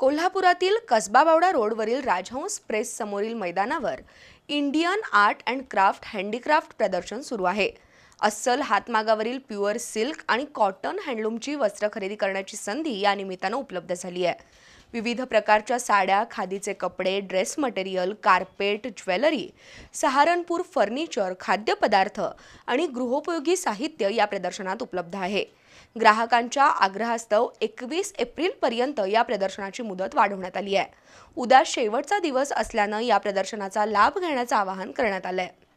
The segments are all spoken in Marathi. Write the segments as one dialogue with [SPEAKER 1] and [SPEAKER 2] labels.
[SPEAKER 1] कोल्हापुरातील कसबाबावडा रोडवरील राजहंस प्रेस समोरील मैदानावर Indian art and craft handicraft प्रदर्शन सुरू आहे. अस्सल हातमागावरील प्युअर सिल्क आणि कॉटन हँडलूमची वस्त्र खरेदी करण्याची संधी या निमित्तानं उपलब्ध झाली आहे. विविध प्रकारच्या साड्या खादीचे कपडे dress material carpet jewellery Saharanpur furniture खाद्यपदार्थ आणि गृहोपयोगी साहित्य या प्रदर्शनात उपलब्ध आहे. ग्राहकांच्या आग्रहास्तव एकवीस एप्रिलपर्यंत या प्रदर्शनाची मुदत वाढवण्यात आली आहे. उद्या शेवटचा दिवस असल्यानं या प्रदर्शनाचा लाभ घेण्याचं आवाहन करण्यात आलं आहे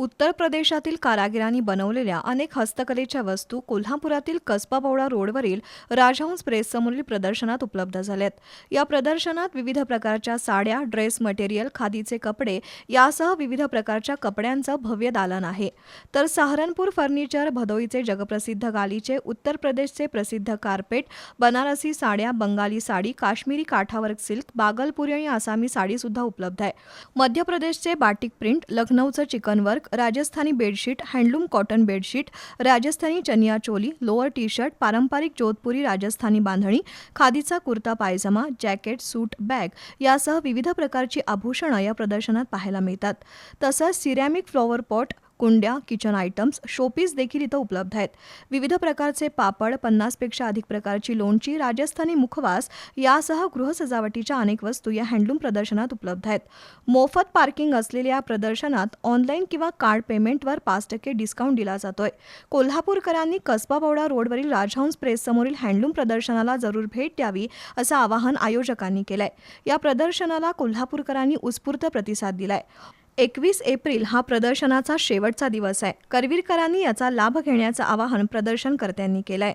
[SPEAKER 2] उत्तर प्रदेशातील कारागिरांनी बनवलेल्या अनेक हस्तकलेच्या वस्तू कोल्हापुरातील कसबा रोडवरील राजहंस प्रेससमोरील प्रदर्शनात उपलब्ध झाल्यात. या प्रदर्शनात विविध प्रकारच्या साड्या ड्रेस मटेरियल खादीचे कपडे यासह विविध प्रकारच्या कपड्यांचं भव्य दालन आहे. तर सहारनपूर फर्निचर भदोईचे जगप्रसिद्ध गालीचे उत्तर प्रदेशचे प्रसिद्ध कार्पेट बनारसी साड्या बंगाली साडी काश्मीरी काठावर सिल्क बागलपुरी आणि आसामी साडीसुद्धा उपलब्ध आहे. मध्य प्रदेशचे batik print लखनौचं chikan work Rajasthani bedsheet handloom cotton bedsheet Rajasthani chaniya choli lower T shirt पारंपरिक जोधपुरी राजस्थानी बांधणी खादीचा kurta pyjama jacket suit bag यासह विविध प्रकारची आभूषणं या प्रदर्शनात पाहायला मिळतात. तसंच सिरॅमिक फ्लॉवर पॉट कुंड्या किचन आयटम्स शोपीस देखील इथं उपलब्ध आहेत. विविध प्रकारचे पापड पन्नासपेक्षा अधिक प्रकारची लोणची राजस्थानी मुखवास यासह गृहसजावटीच्या अनेक वस्तू या हँडलूम प्रदर्शनात उपलब्ध आहेत. मोफत पार्किंग असलेल्या या प्रदर्शनात ऑनलाईन किंवा कार्ड पेमेंटवर पाच टक्के डिस्काउंट दिला जातोय. कोल्हापूरकरांनी कसबा बवडा रोडवरील राजहंस प्रेस समोरील हँडलूम प्रदर्शनाला जरूर भेट द्यावी असं आवाहन आयोजकांनी केलंय. या प्रदर्शनाला कोल्हापूरकरांनी उत्स्फूर्त प्रतिसाद दिलाय. एकवीस एप्रिल हा प्रदर्शनाचा शेवटचा दिवस आहे. करवीरकरांनी याचा लाभ घेण्याचं आवाहन प्रदर्शनकर्त्यांनी केलं आहे